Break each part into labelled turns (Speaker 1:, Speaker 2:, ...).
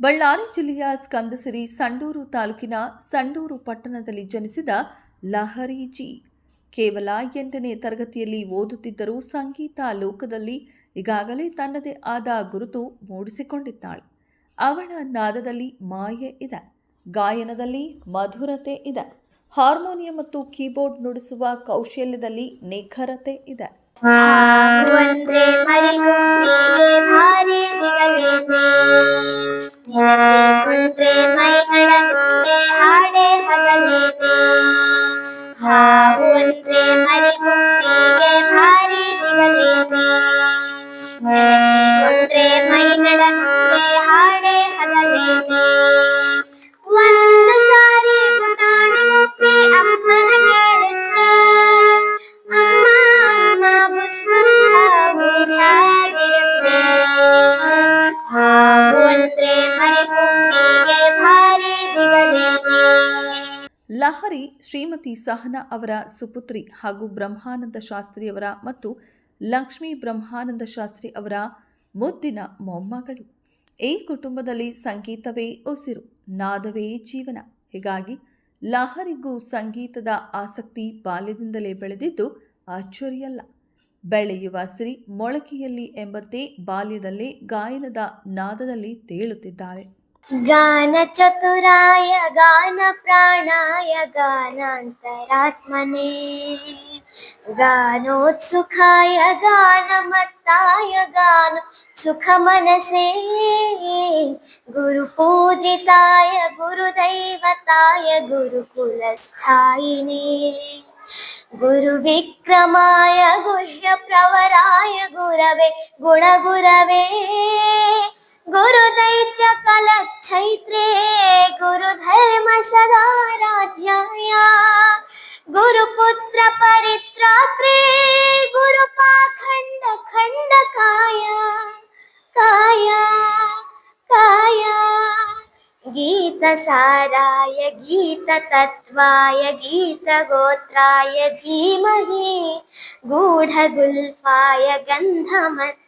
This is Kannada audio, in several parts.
Speaker 1: ಬಳ್ಳಾರಿ ಜಿಲ್ಲೆಯ ಸ್ಕಂದಸಿರಿ ಸಂಡೂರು ತಾಲೂಕಿನ ಸಂಡೂರು ಪಟ್ಟಣದಲ್ಲಿ ಜನಿಸಿದ ಲಹರಿಜಿ. ಕೇವಲ ಎಂಟನೇ ತರಗತಿಯಲ್ಲಿ ಓದುತ್ತಿದ್ದರೂ ಸಂಗೀತ ಲೋಕದಲ್ಲಿ ಈಗಾಗಲೇ ತನ್ನದೇ ಆದ ಗುರುತು ಮೂಡಿಸಿಕೊಂಡಿದ್ದಾಳೆ. ಅವಳ ನಾದದಲ್ಲಿ ಮಾಯೆ ಇದೆ, ಗಾಯನದಲ್ಲಿ ಮಧುರತೆ ಇದೆ, ಹಾರ್ಮೋನಿಯಂ ಮತ್ತು ಕೀಬೋರ್ಡ್ ನುಡಿಸುವ ಕೌಶಲ್ಯದಲ್ಲಿ ನಿಖರತೆ ಇದೆ.
Speaker 2: ನೆನೆಸಿಕೊಂಡ್ರೆ ಮೈಗಳ ಮುಂದೆ ಹಾಡೆ ಹಗಲೇನೆ ಹಾಡುವಂದ್ರೆ ಮರಿಗುಂಡಿಗೆ ಭಾರಿ ದಿಗಲೇನೆ ನೆನೆಸಿಕೊಂಡ್ರೆ ಮೈಗಳ ಮುಂದೆ ಹಾಡೆ ಹಗಲೇನೆ
Speaker 1: ಲಹರಿ ಶ್ರೀಮತಿ ಸಹನಾ ಅವರ ಸುಪುತ್ರಿ ಹಾಗೂ ಬ್ರಹ್ಮಾನಂದ ಶಾಸ್ತ್ರಿಯವರ ಮತ್ತು ಲಕ್ಷ್ಮೀ ಬ್ರಹ್ಮಾನಂದ ಶಾಸ್ತ್ರಿ ಅವರ ಮುದ್ದಿನ ಮೊಮ್ಮಗಳು. ಈ ಕುಟುಂಬದಲ್ಲಿ ಸಂಗೀತವೇ ಉಸಿರು, ನಾದವೇ ಜೀವನ. ಹೀಗಾಗಿ ಲಹರಿಗೂ ಸಂಗೀತದ ಆಸಕ್ತಿ ಬಾಲ್ಯದಿಂದಲೇ ಬೆಳೆದಿದ್ದು ಅಚ್ಚರಿಯಲ್ಲ ಬೆಳೆಯುವ ಸಿರಿ ಮೊಳಕೆಯಲ್ಲಿ ಎಂಬಂತೆ ಬಾಲ್ಯದಲ್ಲೇ ಗಾಯನದ ನಾದದಲ್ಲಿ गानचतुराय
Speaker 2: गानप्राणाय गानान्तरात्मने गानोत्सुखाय गानमत्ताय गानसुखमनसे गुरुपूजिताय गुरुदैवताय गुरुकुलस्थायिने गुरुविक्रमाय गुह्यप्रवराय गुरवे गुणगुरवे गुरु दैत्य कल चैत्रे गुरु धर्म सदाराध्याया गुरुपुत्र परित्रात्रे गुरु पाखंड खंड काया काया काया गीत साराय गीत तत्वाय गीत गोत्राय धीमहि गूढगुल्फाय गन्धमत्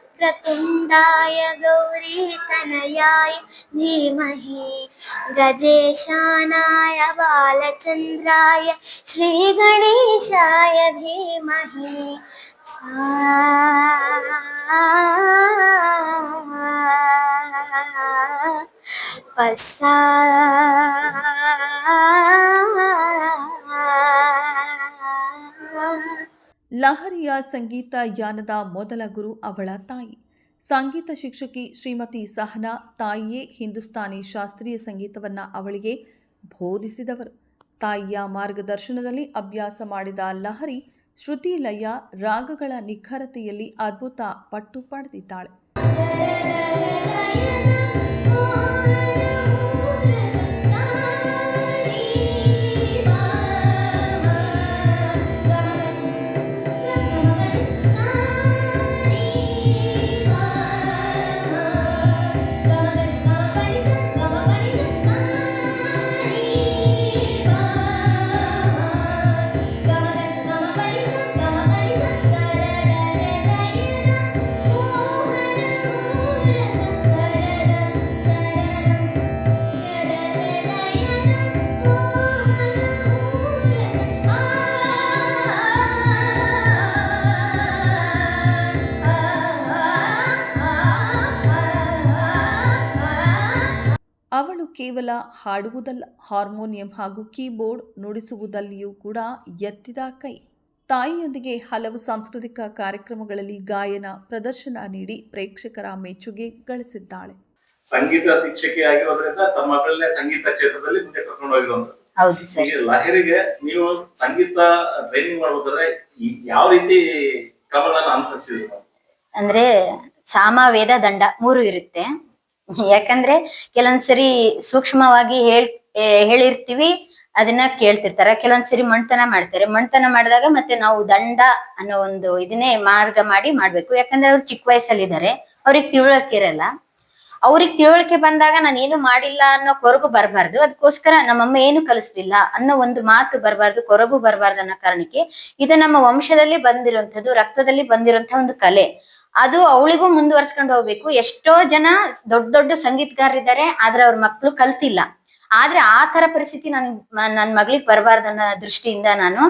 Speaker 2: वक्रतुण्डाय गौरीतनयाय धीमहि गजेशानाय बालचन्द्राय श्रीगणेशाय धीमहि सा
Speaker 1: ಲಹರಿಯ ಸಂಗೀತ ಯಾನದ ಮೊದಲ ಗುರು ಅವಳ ತಾಯಿ. ಸಂಗೀತ ಶಿಕ್ಷಕಿ ಶ್ರೀಮತಿ ಸಹನಾ ತಾಯಿಯೇ ಹಿಂದೂಸ್ತಾನಿ ಶಾಸ್ತ್ರೀಯ ಸಂಗೀತವನ್ನು ಅವಳಿಗೆ ಬೋಧಿಸಿದವರು. ತಾಯಿಯ ಮಾರ್ಗದರ್ಶನದಲ್ಲಿ ಅಭ್ಯಾಸ ಮಾಡಿದ ಲಹರಿ ಶ್ರುತಿ ಲಯ ರಾಗಗಳ ನಿಖರತೆಯಲ್ಲಿ ಅದ್ಭುತ ಪಟ್ಟು ಪಡೆದಿದ್ದಾಳೆ. ಕೇವಲ ಹಾಡುವುದಲ್ಲ ಹಾರ್ಮೋನಿಯಂ ಹಾಗೂ ಕೀಬೋರ್ಡ್ ನುಡಿಸುವುದಲ್ಲಿಯೂ ಕೂಡ ಎತ್ತಿದ ಕೈ. ತಾಯಿಯೊಂದಿಗೆ ಹಲವು ಸಾಂಸ್ಕೃತಿಕ ಕಾರ್ಯಕ್ರಮಗಳಲ್ಲಿ ಗಾಯನ ಪ್ರದರ್ಶನ ನೀಡಿ ಪ್ರೇಕ್ಷಕರ ಮೆಚ್ಚುಗೆ ಗಳಿಸಿದ್ದಾಳೆ.
Speaker 3: ಸಂಗೀತ ಶಿಕ್ಷಕಿ ಆಗಿರೋದ್ರಿಂದ ತಮ್ಮ ಮಕ್ಕಳನ್ನೇ ಸಂಗೀತ ಕ್ಷೇತ್ರದಲ್ಲಿ ಮುಂದೆ ಕರ್ಕೊಂಡು ಹೋಗಿರುವಂತದ್ದು ಲಹರಿಗೆ ನೀವು ಸಂಗೀತ ಟ್ರೈನಿಂಗ್ ಮಾಡ್ಬೇಕಾದ್ರೆ ಯಾವ ರೀತಿ ಕ್ರಮಗಳನ್ನ ಅನುಸರಿಸಿದ್ರು?
Speaker 4: ಅಂದ್ರೆ ಸಾಮ ವೇದ ದಂಡ ಮೂರು ಇರುತ್ತೆ. ಯಾಕಂದ್ರೆ ಕೆಲವೊಂದ್ಸರಿ ಸೂಕ್ಷ್ಮವಾಗಿ ಹೇಳ್ ಹೇಳಿರ್ತೀವಿ, ಅದನ್ನ ಕೇಳ್ತಿರ್ತಾರ. ಕೆಲವೊಂದ್ಸರಿ ಮಣ್ತನ ಮಾಡ್ತಾರೆ. ಮಣ್ತನ ಮಾಡಿದಾಗ ಮತ್ತೆ ನಾವು ದಂಡ ಅನ್ನೋ ಒಂದು ಇದನ್ನೇ ಮಾರ್ಗ ಮಾಡಿ ಮಾಡ್ಬೇಕು. ಯಾಕಂದ್ರೆ ಅವ್ರು ಚಿಕ್ಕ ವಯಸ್ಸಲ್ಲಿ ಇದ್ದಾರೆ ಅವ್ರಿಗೆ ತಿಳುವಳಿಕೆ ಇರಲ್ಲ. ಅವ್ರಿಗೆ ತಿಳುವಳಿಕೆ ಬಂದಾಗ ನಾನು ಏನು ಮಾಡಿಲ್ಲ ಅನ್ನೋ ಕೊರಗು ಬರಬಾರ್ದು. ಅದಕ್ಕೋಸ್ಕರ ನಮ್ಮಮ್ಮ ಏನು ಕಲಿಸ್ಲಿಲ್ಲ ಅನ್ನೋ ಒಂದು ಮಾತು ಬರಬಾರ್ದು, ಕೊರಗು ಬರಬಾರ್ದು ಅನ್ನೋ ಕಾರಣಕ್ಕೆ ಇದು ನಮ್ಮ ವಂಶದಲ್ಲಿ ಬಂದಿರುವಂತದ್ದು ರಕ್ತದಲ್ಲಿ ಬಂದಿರುವಂತಹ ಒಂದು ಕಲೆ. ಅದು ಅವಳಿಗೂ ಮುಂದುವರ್ಸ್ಕೊಂಡು ಹೋಗ್ಬೇಕು. ಎಷ್ಟೋ ಜನ ದೊಡ್ಡ ದೊಡ್ಡ ಸಂಗೀತಗಾರರಿದ್ದಾರೆ, ಆದ್ರೆ ಅವ್ರ ಮಕ್ಕಳು ಕಲ್ತಿಲ್ಲ. ಆದ್ರೆ ಆ ತರ ಪರಿಸ್ಥಿತಿ ನನ್ ನನ್ ಮಗಳಿಗೆ ಬರಬಾರ್ದನ್ನೋ ದೃಷ್ಟಿಯಿಂದ ನಾನು,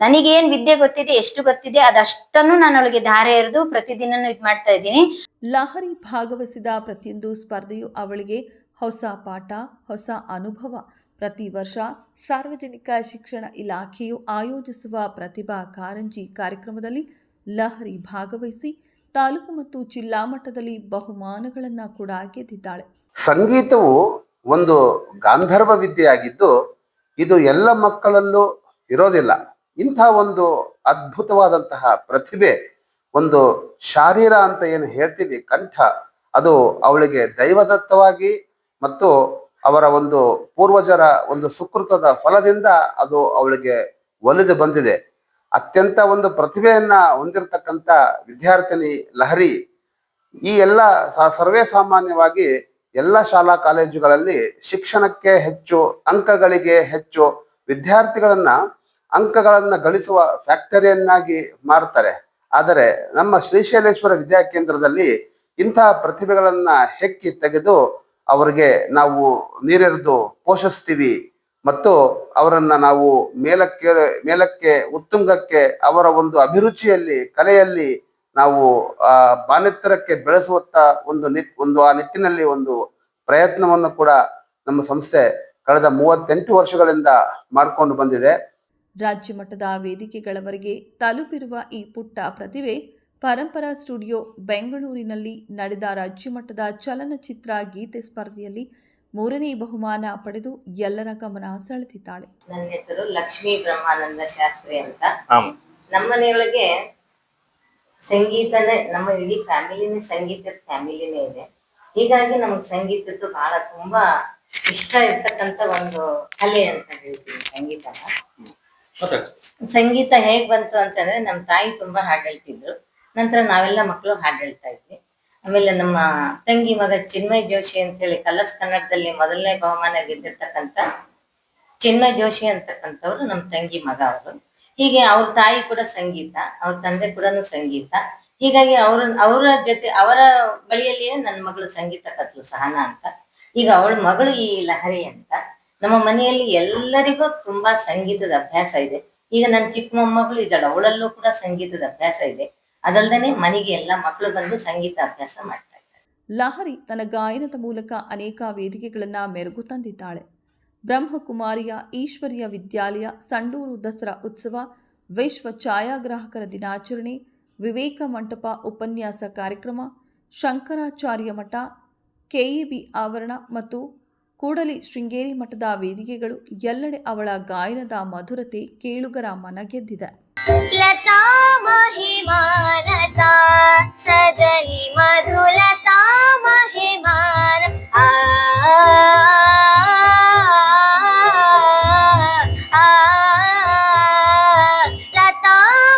Speaker 4: ನನಗೇನ್ ವಿದ್ಯೆ ಗೊತ್ತಿದೆ, ಎಷ್ಟು ಗೊತ್ತಿದೆ, ಅದಷ್ಟನ್ನು ನಾನು ಅವಳಿಗೆ ಧಾರೆ ಎರೆದು ಪ್ರತಿದಿನನೂ ಇದ್ ಮಾಡ್ತಾ ಇದ್ದೀನಿ.
Speaker 1: ಲಹರಿ ಭಾಗವಹಿಸಿದ ಪ್ರತಿಯೊಂದು ಸ್ಪರ್ಧೆಯು ಅವಳಿಗೆ ಹೊಸ ಪಾಠ, ಹೊಸ ಅನುಭವ. ಪ್ರತಿ ವರ್ಷ ಸಾರ್ವಜನಿಕ ಶಿಕ್ಷಣ ಇಲಾಖೆಯು ಆಯೋಜಿಸುವ ಪ್ರತಿಭಾ ಕಾರಂಜಿ ಕಾರ್ಯಕ್ರಮದಲ್ಲಿ ಲಹರಿ ಭಾಗವಹಿಸಿ ತಾಲೂಕು ಮತ್ತು ಜಿಲ್ಲಾ ಮಟ್ಟದಲ್ಲಿ ಬಹುಮಾನಗಳನ್ನು ಕೂಡ ಗೆದ್ದಿದ್ದಾಳೆ.
Speaker 5: ಸಂಗೀತವು ಒಂದು ಗಾಂಧರ್ವ ವಿದ್ಯೆಯಾಗಿದ್ದು, ಇದು ಎಲ್ಲ ಮಕ್ಕಳಲ್ಲೂ ಇರೋದಿಲ್ಲ. ಇಂಥ ಒಂದು ಅದ್ಭುತವಾದಂತಹ ಪ್ರತಿಭೆ, ಒಂದು ಶಾರೀರ ಅಂತ ಏನು ಹೇಳ್ತೀವಿ, ಕಂಠ, ಅದು ಅವಳಿಗೆ ದೈವದತ್ತವಾಗಿ ಮತ್ತು ಅವರ ಒಂದು ಪೂರ್ವಜರ ಒಂದು ಸುಕೃತದ ಫಲದಿಂದ ಅದು ಅವಳಿಗೆ ಒಲಿದು ಬಂದಿದೆ. ಅತ್ಯಂತ ಒಂದು ಪ್ರತಿಭೆಯನ್ನ ಹೊಂದಿರತಕ್ಕಂಥ ವಿದ್ಯಾರ್ಥಿನಿ ಲಹರಿ ಈ ಎಲ್ಲ ಸರ್ವೇ ಸಾಮಾನ್ಯವಾಗಿ ಎಲ್ಲ ಶಾಲಾ ಕಾಲೇಜುಗಳಲ್ಲಿ ಶಿಕ್ಷಣಕ್ಕೆ ಹೆಚ್ಚು, ಅಂಕಗಳಿಗೆ ಹೆಚ್ಚು ವಿದ್ಯಾರ್ಥಿಗಳನ್ನ ಅಂಕಗಳನ್ನ ಗಳಿಸುವ ಫ್ಯಾಕ್ಟರಿಯನ್ನಾಗಿ ಮಾಡ್ತಾರೆ ಆದರೆ ನಮ್ಮ ಶ್ರೀಶೈಲೇಶ್ವರ ವಿದ್ಯಾಕೇಂದ್ರದಲ್ಲಿ ಇಂತಹ ಪ್ರತಿಭೆಗಳನ್ನ ಹೆಕ್ಕಿ ತೆಗೆದು ಅವರಿಗೆ ನಾವು ನೀರೆರೆದು ಪೋಷಿಸ್ತೀವಿ. ಮತ್ತು ಅವರನ್ನ ನಾವು ಮೇಲಕ್ಕೆ ಮೇಲಕ್ಕೆ, ಉತ್ತುಂಗಕ್ಕೆ, ಅವರ ಒಂದು ಅಭಿರುಚಿಯಲ್ಲಿ, ಕಲೆಯಲ್ಲಿ ನಾವು, ಆ, ಬಾನೆತ್ತರಕ್ಕೆ ಬೆಳೆಸುವತ್ತ ಒಂದು ನಿ ಒಂದು ಆ ನಿಟ್ಟಿನಲ್ಲಿ ಒಂದು ಪ್ರಯತ್ನವನ್ನು ಕೂಡ ನಮ್ಮ ಸಂಸ್ಥೆ ಕಳೆದ ಮೂವತ್ತೆಂಟು ವರ್ಷಗಳಿಂದ ಮಾಡಿಕೊಂಡು ಬಂದಿದೆ.
Speaker 1: ರಾಜ್ಯ ಮಟ್ಟದ ವೇದಿಕೆಗಳವರೆಗೆ ತಲುಪಿರುವ ಈ ಪುಟ್ಟ ಪ್ರತಿಭೆ ಪರಂಪರಾ ಸ್ಟುಡಿಯೋ ಬೆಂಗಳೂರಿನಲ್ಲಿ ನಡೆದ ರಾಜ್ಯ ಮಟ್ಟದ ಚಲನಚಿತ್ರ ಗೀತೆ ಸ್ಪರ್ಧೆಯಲ್ಲಿ ಮೂರನೇ ಬಹುಮಾನ ಪಡೆದು ಎಲ್ಲರ ಗಮನ ಸೆಳೆದಿದ್ದಾಳೆ.
Speaker 4: ನನ್ನ ಹೆಸರು ಲಕ್ಷ್ಮೀ ಬ್ರಹ್ಮಾನಂದ ಶಾಸ್ತ್ರಿ ಅಂತ.
Speaker 3: ನಮ್ಮನೆಯೊಳಗೆ
Speaker 4: ನಮ್ಮ ಮನೆಯೊಳಗೆ ಸಂಗೀತನೇ ನಮ್ಮ ಇಡೀ ಫ್ಯಾಮಿಲಿನೇ ಸಂಗೀತದ ಫ್ಯಾಮಿಲಿನೇ ಇದೆ. ಹೀಗಾಗಿ ನಮ್ಗೆ ಸಂಗೀತದ್ದು ಬಹಳ ತುಂಬಾ ಇಷ್ಟ ಇರ್ತಕ್ಕಂತ ಒಂದು ಕಲೆ ಅಂತ ಹೇಳ್ತೀನಿ ಸಂಗೀತನ. ಸಂಗೀತ ಹೇಗ್ ಬಂತು ಅಂತಂದ್ರೆ ನಮ್ಮ ತಾಯಿ ತುಂಬಾ ಹಾಡ್ ಹೇಳ್ತಿದ್ರು. ನಂತರ ನಾವೆಲ್ಲ ಮಕ್ಕಳು ಹಾಡು ಹೇಳ್ತಾ ಇದ್ವಿ. ಆಮೇಲೆ ನಮ್ಮ ತಂಗಿ ಮಗ ಚಿನ್ಮಯ್ ಜೋಶಿ ಅಂತ ಹೇಳಿ ಕಲರ್ಸ್ ಕನ್ನಡದಲ್ಲಿ ಮೊದಲನೇ ಬಹುಮಾನ ಗೆದ್ದಿರ್ತಕ್ಕಂಥ ಚಿನ್ಮಯ್ ಜೋಶಿ ಅಂತಕ್ಕಂಥವ್ರು ನಮ್ಮ ತಂಗಿ ಮಗ ಅವರು. ಹೀಗೆ ಅವ್ರ ತಾಯಿ ಕೂಡ ಸಂಗೀತ, ಅವ್ರ ತಂದೆ ಕೂಡ ಸಂಗೀತ. ಹೀಗಾಗಿ ಅವ್ರ, ಅವರ ಜೊತೆ, ಅವರ ಬಳಿಯಲ್ಲಿಯೇ ನನ್ನ ಮಗಳು ಸಂಗೀತ ಕತ್ಲು ಸಹನಾ ಅಂತ. ಈಗ ಅವಳ ಮಗಳು ಈ ಲಹರಿ ಅಂತ. ನಮ್ಮ ಮನೆಯಲ್ಲಿ ಎಲ್ಲರಿಗೂ ತುಂಬಾ ಸಂಗೀತದ ಅಭ್ಯಾಸ ಇದೆ. ಈಗ ನನ್ನ ಚಿಕ್ಕ ಮೊಮ್ಮಗಳು ಇದ್ದಾಳೆ, ಅವಳಲ್ಲೂ ಕೂಡ ಸಂಗೀತದ ಅಭ್ಯಾಸ ಇದೆ. ಅದಲ್ದೇನೆ ಮನೆಗೆ ಎಲ್ಲ ಮಕ್ಕಳು ಬಂದು ಸಂಗೀತ ಅಭ್ಯಾಸ ಮಾಡ್ತಾ ಇದ್ದಾರೆ.
Speaker 1: ಲಹರಿ ತನ್ನ ಗಾಯನದ ಮೂಲಕ ಅನೇಕ ವೇದಿಕೆಗಳನ್ನು ಮೆರುಗು ತಂದಿದ್ದಾಳೆ. ಬ್ರಹ್ಮಕುಮಾರಿಯ ಈಶ್ವರಿಯ ವಿದ್ಯಾಲಯ ಸಂಡೂರು ದಸರಾ ಉತ್ಸವ ವಿಶ್ವ ಛಾಯಾಗ್ರಾಹಕರ ದಿನಾಚರಣೆ ವಿವೇಕ ಮಂಟಪ ಉಪನ್ಯಾಸ ಕಾರ್ಯಕ್ರಮ ಶಂಕರಾಚಾರ್ಯ ಮಠ ಕೆಇಬಿ ಆವರಣ ಮತ್ತು ಕೂಡಲಿ ಶೃಂಗೇರಿ ಮಠದ ವೇದಿಕೆಗಳು ಎಲ್ಲೆಡೆ ಅವಳ ಗಾಯನದ ಮಧುರತೆ ಕೇಳುಗರ ಮನ ಗೆದ್ದಿದೆ.
Speaker 2: మహిమానత సజని మధులత మహిమాన లతా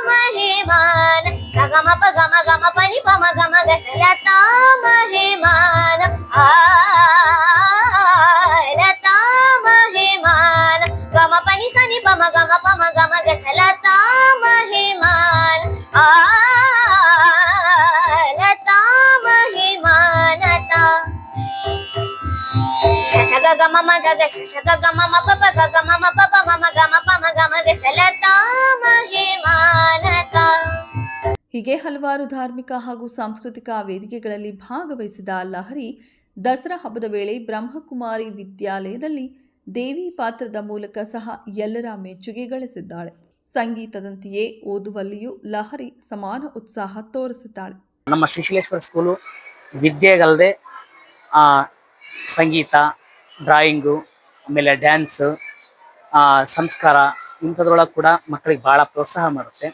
Speaker 2: మహిమాన సగమ పగమ గమ పని పమ గమ గ లతా మహిమాన ఆ లతా మహిమాన గమ పని సని పమ గమ పమ గమ
Speaker 1: ಹೀಗೆ ಹಲವಾರು ಧಾರ್ಮಿಕ ಹಾಗೂ ಸಾಂಸ್ಕೃತಿಕ ವೇದಿಕೆಗಳಲ್ಲಿ ಭಾಗವಹಿಸಿದ ಲಹರಿ ದಸರಾ ಹಬ್ಬದ ವೇಳೆ ಬ್ರಹ್ಮಕುಮಾರಿ ವಿದ್ಯಾಲಯದಲ್ಲಿ ದೇವಿ ಪಾತ್ರದ ಮೂಲಕ ಸಹ ಎಲ್ಲರ ಮೆಚ್ಚುಗೆ ಗಳಿಸಿದ್ದಾಳೆ. ಸಂಗೀತದಂತೆಯೇ ಓದುವಲ್ಲಿಯೂ ಲಹರಿ ಸಮಾನ ಉತ್ಸಾಹ ತೋರಿಸಿದ್ದಾಳೆ
Speaker 6: ನಮ್ಮ ಶಿಶಿಲೇಶ್ವರ ಸ್ಕೂಲು ವಿದ್ಯೆಗಲ್ಲದೆ ಸಂಗೀತ ಡ್ರಾಯಿಂಗು, ಆಮೇಲೆ ಡ್ಯಾನ್ಸು ಸಂಸ್ಕಾರ, ಇಂಥದ್ರೊಳಗೆ ಕೂಡ ಮಕ್ಕಳಿಗೆ ಭಾಳ ಪ್ರೋತ್ಸಾಹ ಮಾಡುತ್ತೆ.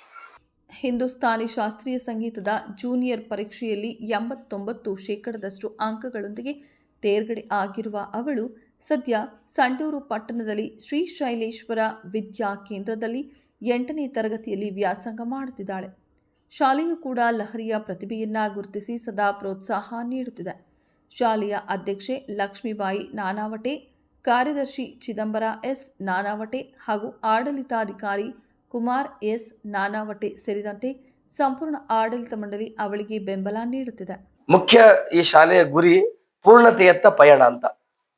Speaker 1: ಹಿಂದೂಸ್ತಾನಿ ಶಾಸ್ತ್ರೀಯ ಸಂಗೀತದ ಜೂನಿಯರ್ ಪರೀಕ್ಷೆಯಲ್ಲಿ ಎಂಬತ್ತೊಂಬತ್ತು ಶೇಕಡದಷ್ಟು ಅಂಕಗಳೊಂದಿಗೆ ತೇರ್ಗಡೆ ಆಗಿರುವ ಅವಳು ಸದ್ಯ ಸಂಡೂರು ಪಟ್ಟಣದಲ್ಲಿ ಶ್ರೀ ಶೈಲೇಶ್ವರ ವಿದ್ಯಾ ಕೇಂದ್ರದಲ್ಲಿ ಎಂಟನೇ ತರಗತಿಯಲ್ಲಿ ವ್ಯಾಸಂಗ ಮಾಡುತ್ತಿದ್ದಾಳೆ. ಶಾಲೆಯು ಕೂಡ ಲಹರಿಯ ಪ್ರತಿಭೆಯನ್ನ ಗುರುತಿಸಿ ಸದಾ ಪ್ರೋತ್ಸಾಹ ನೀಡುತ್ತಿದೆ. ಶಾಲೆಯ ಅಧ್ಯಕ್ಷೆ ಲಕ್ಷ್ಮೀಬಾಯಿ ನಾನಾವಟೆ, ಕಾರ್ಯದರ್ಶಿ ಚಿದಂಬರ ಎಸ್ ನಾನಾವಟೆ ಹಾಗೂ ಆಡಳಿತಾಧಿಕಾರಿ ಕುಮಾರ್ ಎಸ್ ನಾನಾವಟೆ ಸೇರಿದಂತೆ ಸಂಪೂರ್ಣ ಆಡಳಿತ ಮಂಡಳಿ ಅವಳಿಗೆ ಬೆಂಬಲ ನೀಡುತ್ತಿದೆ.
Speaker 7: ಮುಖ್ಯ ಈ ಶಾಲೆಯ ಗುರಿ ಪೂರ್ಣತೆಯತ್ತ ಪಯಣ ಅಂತ.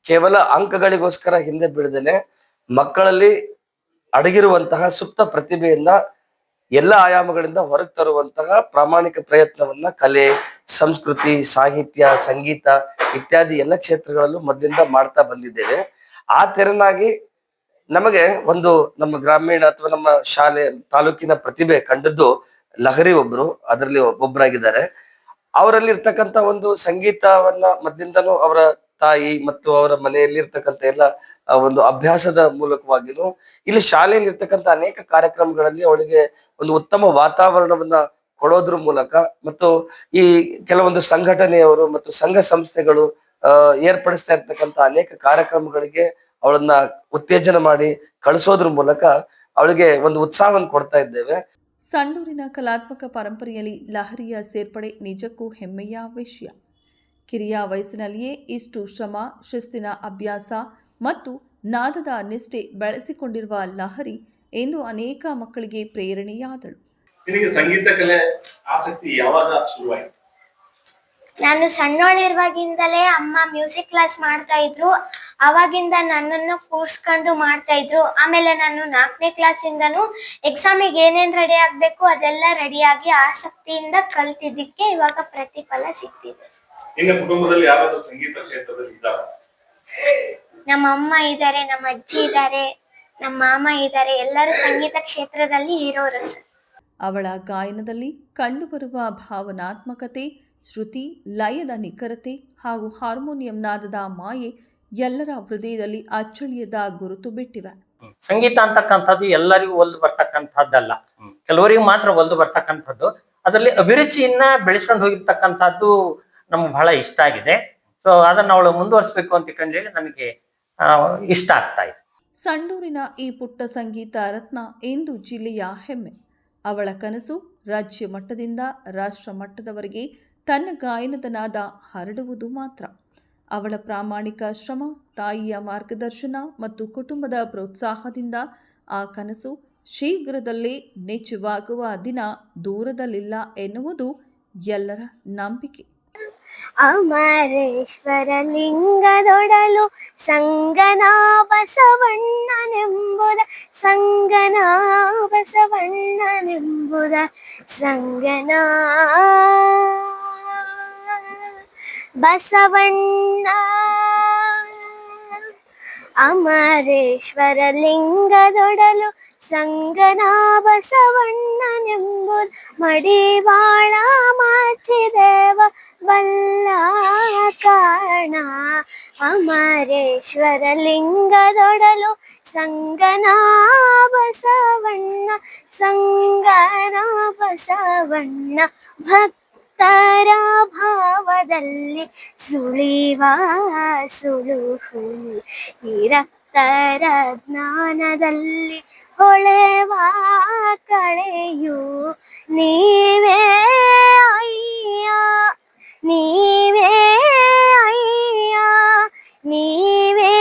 Speaker 7: ಕೇವಲ ಅಂಕಗಳಿಗೋಸ್ಕರ ಹಿಂದೆ ಬಿಡದೇನೆ ಮಕ್ಕಳಲ್ಲಿ ಅಡಗಿರುವಂತಹ ಸುಪ್ತ ಪ್ರತಿಭೆಯನ್ನ ಎಲ್ಲ ಆಯಾಮಗಳಿಂದ ಹೊರಗೆ ತರುವಂತಹ ಪ್ರಾಮಾಣಿಕ ಪ್ರಯತ್ನವನ್ನ ಕಲೆ, ಸಂಸ್ಕೃತಿ, ಸಾಹಿತ್ಯ, ಸಂಗೀತ ಇತ್ಯಾದಿ ಎಲ್ಲ ಕ್ಷೇತ್ರಗಳಲ್ಲೂ ಮೊದಲಿಂದ ಮಾಡ್ತಾ ಬಂದಿದ್ದೇವೆ. ಆ ತೆರನಾಗಿ ನಮಗೆ ಒಂದು ನಮ್ಮ ಗ್ರಾಮೀಣ ಅಥವಾ ನಮ್ಮ ಶಾಲೆ ತಾಲೂಕಿನ ಪ್ರತಿಭೆ ಕಂಡದ್ದು ಲಹರಿ ಒಬ್ರು, ಅದರಲ್ಲಿ ಒಬ್ಬರಾಗಿದ್ದಾರೆ ಅವರಲ್ಲಿ ಇರ್ತಕ್ಕಂಥ ಒಂದು ಸಂಗೀತವನ್ನ ಮೊದಲಿಂದನೂ ಅವರ ತಾಯಿ ಮತ್ತು ಅವರ ಮನೆಯಲ್ಲಿ ಇರ್ತಕ್ಕಂಥ ಎಲ್ಲ ಒಂದು ಅಭ್ಯಾಸದ ಮೂಲಕವಾಗಿಯೂ ಇಲ್ಲಿ ಶಾಲೆಯಲ್ಲಿ ಇರ್ತಕ್ಕಂಥ ಅನೇಕ ಕಾರ್ಯಕ್ರಮಗಳಲ್ಲಿ ಅವಳಿಗೆ ಒಂದು ಉತ್ತಮ ವಾತಾವರಣವನ್ನ ಕೊಡೋದ್ರ ಮೂಲಕ ಮತ್ತು ಈ ಕೆಲವೊಂದು ಸಂಘಟನೆಯವರು ಮತ್ತು ಸಂಘ ಸಂಸ್ಥೆಗಳು ಏರ್ಪಡಿಸ್ತಾ ಇರ್ತಕ್ಕಂಥ ಅನೇಕ ಕಾರ್ಯಕ್ರಮಗಳಿಗೆ ಅವಳನ್ನ ಉತ್ತೇಜನ ಮಾಡಿ ಕಳಿಸೋದ್ರ ಮೂಲಕ ಅವಳಿಗೆ ಒಂದು ಉತ್ಸಾಹವನ್ನು ಕೊಡ್ತಾ ಇದ್ದೇವೆ.
Speaker 1: ಸಂಡೂರಿನ ಕಲಾತ್ಮಕ ಪರಂಪರೆಯಲ್ಲಿ ಲಹರಿಯ ಸೇರ್ಪಡೆ ನಿಜಕ್ಕೂ ಹೆಮ್ಮೆಯ ವಿಷಯ. ಕಿರಿಯ ವಯಸ್ಸಿನಲ್ಲಿಯೇ ಇಷ್ಟು ಶ್ರಮ ಶಿಸ್ತಿನ ಅಭ್ಯಾಸ ಮತ್ತು ನಾದದ ನಿಷ್ಠೆ ಬೆಳೆಸಿಕೊಂಡಿರುವ ಲಹರಿ ಎಂದು ಅನೇಕ ಮಕ್ಕಳಿಗೆ ಪ್ರೇರಣೆಯಾದಳು.
Speaker 3: ನಿನಗೆ ಸಂಗೀತ ಕಲೆ ಆಸಕ್ತಿ ಯಾವಾಗ ಶುರುವಾಯಿತು?
Speaker 2: ನಾನು ಸಣ್ಣವಳಿರುವಾಗಿಂದಲೇ ಅಮ್ಮ ಮ್ಯೂಸಿಕ್ ಕ್ಲಾಸ್ ಮಾಡ್ತಾ ಇದ್ರು. ಅವಾಗಿಂದ ನನ್ನನ್ನು ಕೂರ್ಸ್ಕೊಂಡು ಮಾಡ್ತಾ ಇದ್ರು. ಆಮೇಲೆ ನಾನು ನಾಲ್ಕನೇ ಕ್ಲಾಸಿಂದನೂ ಎಕ್ಸಾಮಿಗೆ ಏನೇನ್ ರೆಡಿ ಆಗ್ಬೇಕು ಅದೆಲ್ಲ ರೆಡಿಯಾಗಿ ಆಸಕ್ತಿಯಿಂದ ಕಲ್ತಿದ್ದಕ್ಕೆ ಇವಾಗ ಪ್ರತಿಫಲ ಸಿಗ್ತಿದೆ.
Speaker 3: ನಿನ್ನ ಕುಟುಂಬದಲ್ಲಿ ಯಾರಾದ್ರೂ ಸಂಗೀತ ಕ್ಷೇತ್ರದಲ್ಲಿ ಇದ್ದಾರ?
Speaker 2: ನಮ್ಮ ಅಮ್ಮ ಇದ್ದಾರೆ ನಮ್ಮ ಅಜ್ಜಿ ಇದ್ದಾರೆ ನಮ್ಮ ಮಾಮ ಇದ್ದಾರೆ ಎಲ್ಲರೂ ಸಂಗೀತ ಕ್ಷೇತ್ರದಲ್ಲಿ ಇರೋರು ಸರ್
Speaker 1: ಅವಳ ಗಾಯನದಲ್ಲಿ ಕಂಡುಬರುವ ಭಾವನಾತ್ಮಕತೆ ಶ್ರುತಿ ಲಯದ ನಿಖರತೆ ಹಾಗೂ ಹಾರ್ಮೋನಿಯಂ ನಾದದ ಮಾಯೆ ಎಲ್ಲರ ಹೃದಯದಲ್ಲಿ ಅಚ್ಚಳಿಯದ ಗುರುತು ಬಿಟ್ಟಿವೆ.
Speaker 8: ಸಂಗೀತ ಅಂತಕ್ಕಂಥದ್ದು ಎಲ್ಲರಿಗೂ ಒಲ್ದು ಬರ್ತಕ್ಕಂಥದ್ದಲ್ಲ. ಕೆಲವರಿಗೆ ಮಾತ್ರ ಒಲ್ದು ಬರ್ತಕ್ಕಂಥದ್ದು. ಅದರಲ್ಲಿ ಅಭಿರುಚಿಯನ್ನ ಬೆಳೆಸ್ಕೊಂಡು ಹೋಗಿರ್ತಕ್ಕಂಥದ್ದು ನಮ್ಗೆ ಬಹಳ ಇಷ್ಟ ಆಗಿದೆ. ಸೊ ಅದನ್ನ ಅವಳು ಮುಂದುವರಿಸಬೇಕು ಅಂತ ಹೇಳಿ ನಮಗೆ ಇಷ್ಟ ಆಗ್ತಾ ಇದೆ.
Speaker 1: ಸಂಡೂರಿನ ಈ ಪುಟ್ಟ ಸಂಗೀತ ರತ್ನ ಇಂದು ಜಿಲ್ಲೆಯ ಹೆಮ್ಮೆ. ಅವಳ ಕನಸು ರಾಜ್ಯ ಮಟ್ಟದಿಂದ ರಾಷ್ಟ್ರ ಮಟ್ಟದವರೆಗೆ ತನ್ನ ಗಾಯನದ ನಾದ ಹರಡುವುದು ಮಾತ್ರ. ಅವಳ ಪ್ರಾಮಾಣಿಕ ಶ್ರಮ, ತಾಯಿಯ ಮಾರ್ಗದರ್ಶನ ಮತ್ತು ಕುಟುಂಬದ ಪ್ರೋತ್ಸಾಹದಿಂದ ಆ ಕನಸು ಶೀಘ್ರದಲ್ಲೇ ನಿಜವಾಗುವ ದಿನ ದೂರದಲ್ಲಿಲ್ಲ ಎನ್ನುವುದು ಎಲ್ಲರ ನಂಬಿಕೆ.
Speaker 2: ಅಮರೇಶ್ವರ ಲಿಂಗದೊಡಲು ಸಂಗನ ಬಸವಣ್ಣನೆಂಬುದ ಸಂಗನ. ಬಸವಣ್ಣನೆಂಬುದ ಸಂಗನ ಬಸವಣ್ಣ ಅಮರೇಶ್ವರ ಲಿಂಗದೊಡಲು ಸಂಗನ ಬಸವಣ್ಣನೆಂಬುದು ಮಡಿವಾಳ ಮಾಚಿದೇವ ಬಲ್ಲ ಕಾಣ ಅಮರೇಶ್ವರ ಲಿಂಗದೊಡಲು ಸಂಗನ ಬಸವಣ್ಣ ಸಂಗನ ಬಸವಣ್ಣ ಭಕ್ತರ ಭಾವದಲ್ಲಿ ಸುಳಿವ ಸುಳುಹು ಈ ರಕ್ತರ ಜ್ಞಾನದಲ್ಲಿ ಹೊಳೆವ ಕಳೆಯು ನೀವೇ ಅಯ್ಯ ನೀವೇ ಅಯ್ಯ ನೀವೇ